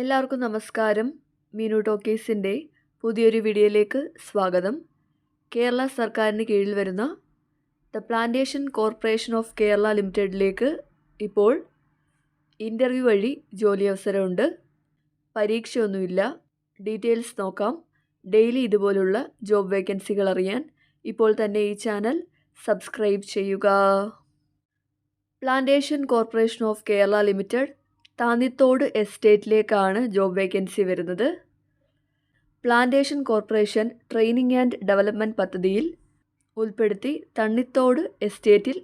എല്ലാവർക്കും നമസ്കാരം. മീനു ടോക്കീസിന്റെ പുതിയൊരു വീഡിയോയിലേക്ക് സ്വാഗതം. കേരള സർക്കാരിന് കീഴിൽ വരുന്ന the plantation corporation of Kerala ലിമിറ്റഡിലേക്ക് ഇപ്പോൾ ഇന്റർവ്യൂ വഴി ജോലി അവസരമുണ്ട്. പരീക്ഷയൊന്നുമില്ല. ഡീറ്റെയിൽസ് നോക്കാം. ഡെയിലി ഇതുപോലുള്ള ജോബ് വേക്കൻസികൾ അറിയാൻ ഇപ്പോൾ തന്നെ ഈ ചാനൽ സബ്സ്ക്രൈബ് ചെയ്യുക. Plantation corporation of Kerala limited Thannithode എസ്റ്റേറ്റിലേക്കാണ് job vacancy വരുന്നത്. Plantation corporation training and development പദ്ധതിയിൽ ഉൾപ്പെടുത്തി തണ്ണിത്തോട് എസ്റ്റേറ്റിൽ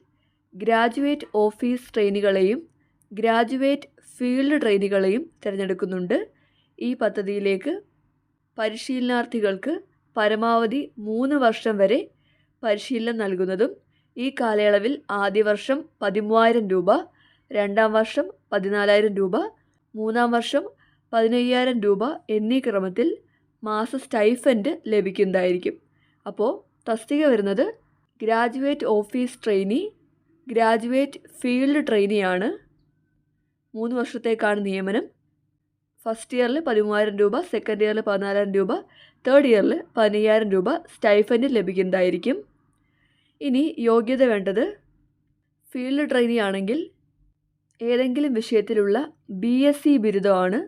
ഗ്രാജുവേറ്റ് ഓഫീസ് ട്രെയിനുകളെയും ഗ്രാജുവേറ്റ് ഫീൽഡ് ട്രെയിനുകളെയും തിരഞ്ഞെടുക്കുന്നുണ്ട്. ഈ പദ്ധതിയിലേക്ക് പരിശീലനാർത്ഥികൾക്ക് പരമാവധി മൂന്ന് വർഷം വരെ പരിശീലനം നൽകുന്നതും ഈ കാലയളവിൽ ആദ്യ വർഷം പതിമൂവായിരം രൂപ രണ്ടാം വർഷം പതിനാലായിരം രൂപ മൂന്നാം വർഷം പതിനയ്യായിരം രൂപ എന്നീ ക്രമത്തിൽ മാസ സ്റ്റൈഫൻഡ് ലഭിക്കുന്നതായിരിക്കും. അപ്പോൾ തസ്തിക വരുന്നത് graduate office trainee graduate field ട്രെയിനിയാണ്. മൂന്ന് വർഷത്തേക്കാണ് നിയമനം. ഫസ്റ്റ് ഇയറിൽ പതിമൂവായിരം രൂപ സെക്കൻഡ് ഇയറിൽ പതിനാലായിരം രൂപ തേർഡ് ഇയറിൽ പതിനയ്യായിരം രൂപ സ്റ്റൈഫൻഡ് ലഭിക്കുന്നതായിരിക്കും. ഇനി യോഗ്യത വേണ്ടത് ഫീൽഡ് ട്രെയിനി ആണെങ്കിൽ ഏതെങ്കിലും വിഷയത്തിലുള്ള ബി എസ് സി ബിരുദമാണ്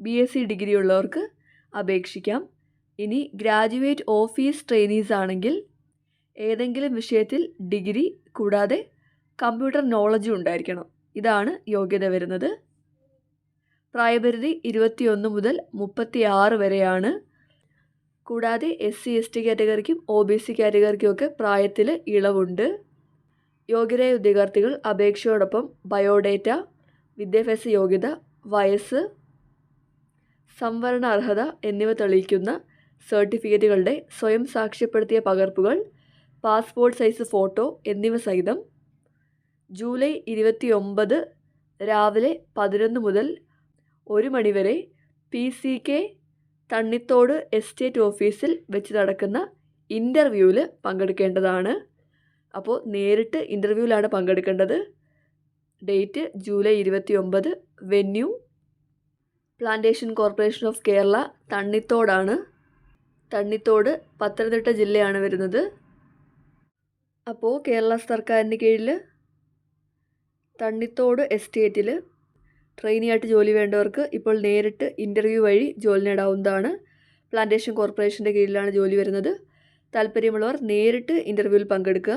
ബി എസ് സി ഡിഗ്രി ഉള്ളവർക്ക് അപേക്ഷിക്കാം. ഇനി ഗ്രാജുവേറ്റ് ഓഫീസ് ട്രെയിനീസ് ആണെങ്കിൽ ഏതെങ്കിലും വിഷയത്തിൽ ഡിഗ്രി കൂടാതെ കമ്പ്യൂട്ടർ നോളജും ഉണ്ടായിരിക്കണം. ഇതാണ് യോഗ്യത വരുന്നത്. പ്രായപരിധി ഇരുപത്തിയൊന്ന് മുതൽ മുപ്പത്തി ആറ് വരെയാണ്. കൂടാതെ എസ് സി എസ് ടി കാറ്റഗറിക്കും ഒ ബി സി കാറ്റഗറിക്കും ഒക്കെ പ്രായത്തിൽ ഇളവുണ്ട്. യോഗ്യരായ ഉദ്യോഗാർത്ഥികൾ അപേക്ഷയോടൊപ്പം ബയോഡേറ്റ വിദ്യാഭ്യാസ യോഗ്യത വയസ്സ് സംവരണ അർഹത എന്നിവ തെളിയിക്കുന്ന സർട്ടിഫിക്കറ്റുകളുടെ സ്വയം സാക്ഷ്യപ്പെടുത്തിയ പകർപ്പുകൾ പാസ്പോർട്ട് സൈസ് ഫോട്ടോ എന്നിവ സഹിതം ജൂലൈ ഇരുപത്തി ഒമ്പത് രാവിലെ പതിനൊന്ന് മുതൽ ഒരു മണിവരെ P C K Thannithode estate ഓഫീസിൽ വെച്ച് നടക്കുന്ന ഇന്റർവ്യൂവിൽ പങ്കെടുക്കേണ്ടതാണ്. അപ്പോൾ നേരിട്ട് ഇന്റർവ്യൂവിലാണ് പങ്കെടുക്കേണ്ടത്. ഡേറ്റ് ജൂലൈ ഇരുപത്തി ഒമ്പത് venue plantation corporation of Kerala തണ്ണിത്തോടാണ് Thannithode Pathanamthitta ജില്ലയാണ് വരുന്നത്. അപ്പോൾ കേരള സർക്കാരിന് കീഴിൽ തണ്ണിത്തോട് എസ്റ്റേറ്റിൽ ട്രെയിനിയായിട്ട് ജോലി വേണ്ടവർക്ക് ഇപ്പോൾ നേരിട്ട് ഇന്റർവ്യൂ വഴി ജോലി നേടാവുന്നതാണ്. പ്ലാന്റേഷൻ കോർപ്പറേഷന്റെ കീഴിലാണ് ജോലി വരുന്നത്. താല്പര്യമുള്ളവർ നേരിട്ട് ഇന്റർവ്യൂവിൽ പങ്കെടുക്കുക.